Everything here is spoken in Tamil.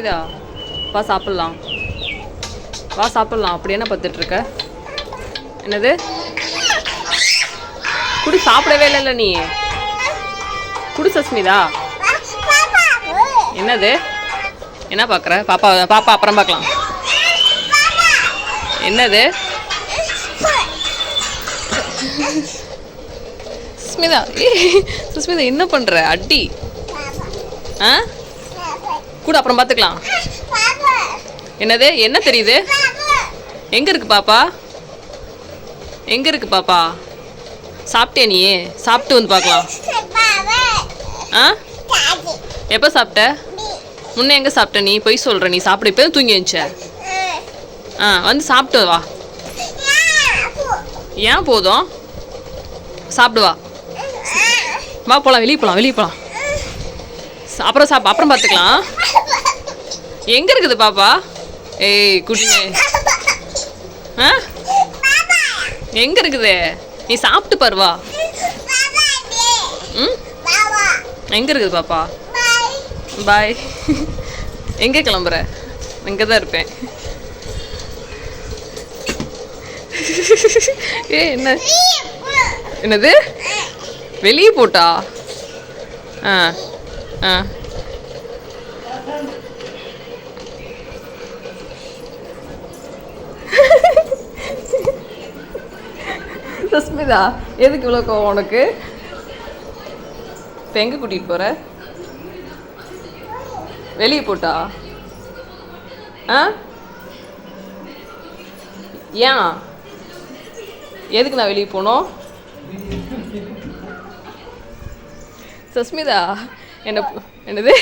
இதா வா சாப்பிட்லாம். வா சாப்பிட்லாம். அப்படி என்ன பார்த்துட்ருக்க என்னது? குடி சாப்பிடவே இல்லைல்ல நீ. குடி சஸ்மிதா. என்னது? என்ன பார்க்குற பாப்பா பாப்பா அப்புறம் பார்க்கலாம் என்னது? சுஸ்மிதா சுஸ்மிதா என்ன பண்ற? அடி. ஆ? கூட அப்புறம் பார்த்துக்கலாம். என்னது? என்ன தெரியுது? எங்க இருக்கு பாப்பா? எங்க இருக்கு பாப்பா? சாப்பிட்டே நீ? சாப்பிட்டு வந்து பார்க்கலாம். ஆ? எப்போ சாப்பிட்ட? முன்னே எங்க சாப்பிட்ட நீ? பொய் சொல்ற நீ சாப்பிட. இப்போ தூங்கி வந்துச்ச ஆ வந்து சாப்பிட்டு வா. ஏன் போதும்? சாப்பிடுவா வா. போகலாம் வெளியே போகலாம் வெளியே போகலாம் அப்புறம் சாப் அப்புறம் பார்த்துக்கலாம். எங்கே இருக்குது பாப்பா? ஏய் குட்டினே ஆ? எங்கே இருக்குது? நீ சாப்பிட்டு பாரு வா. ம்? எங்கே இருக்குது பாப்பா? பாய். எங்கே கிளம்புற? இங்கே தான் இருப்பேன். ஏ என்ன? என்னது? வெளியே போட்டா? ஆ. ஆ. சஸ்மிதா எதுக்கு இவ்வளோ கோவம் உனக்கு? இப்போ எங்கே கூட்டிகிட்டு போகிற வெளியே போட்டா? ஆ? ஏன்? எதுக்கு நான் வெளியே போனோம்? சஸ்மிதா என்ன என்னது?